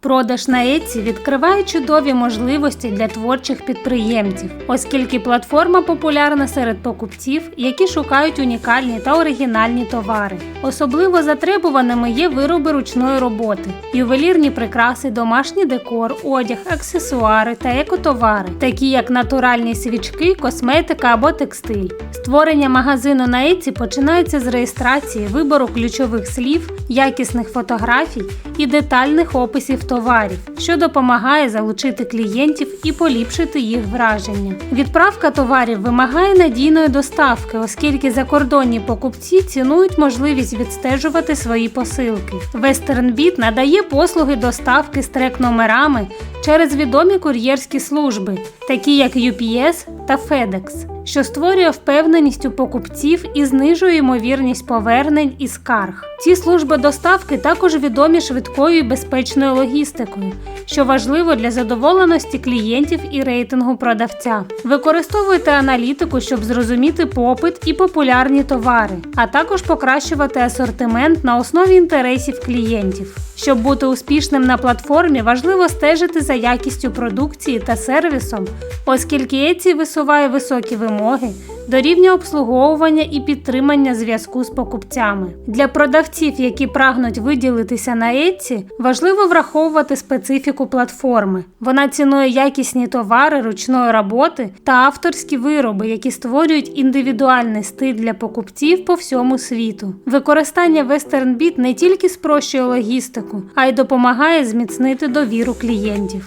Продаж на Etsy відкриває чудові можливості для творчих підприємців, оскільки платформа популярна серед покупців, які шукають унікальні та оригінальні товари. Особливо затребуваними є вироби ручної роботи, ювелірні прикраси, домашній декор, одяг, аксесуари та екотовари, такі як натуральні свічки, косметика або текстиль. Створення магазину на Etsy починається з реєстрації, вибору ключових слів, якісних фотографій і детальних описів товарів, що допомагає залучити клієнтів і поліпшити їх враження. Відправка товарів вимагає надійної доставки, оскільки закордонні покупці цінують можливість відстежувати свої посилки. WesternBit надає послуги доставки з трек-номерами через відомі кур'єрські служби, такі як UPS та FedEx, що створює впевненість у покупців і знижує ймовірність повернень і скарг. Ці служби доставки також відомі швидкою і безпечною логістикою, що важливо для задоволеності клієнтів і рейтингу продавця. Використовуйте аналітику, щоб зрозуміти попит і популярні товари, а також покращувати асортимент на основі інтересів клієнтів. Щоб бути успішним на платформі, важливо стежити за якістю продукції та сервісом, оскільки Etsy висуває високі вимоги до рівня обслуговування і підтримання зв'язку з покупцями. Для продавців, які прагнуть виділитися на Etsy, важливо враховувати специфіку платформи. Вона цінує якісні товари ручної роботи та авторські вироби, які створюють індивідуальний стиль для покупців по всьому світу. Використання WesternBit не тільки спрощує логістику, а й допомагає зміцнити довіру клієнтів.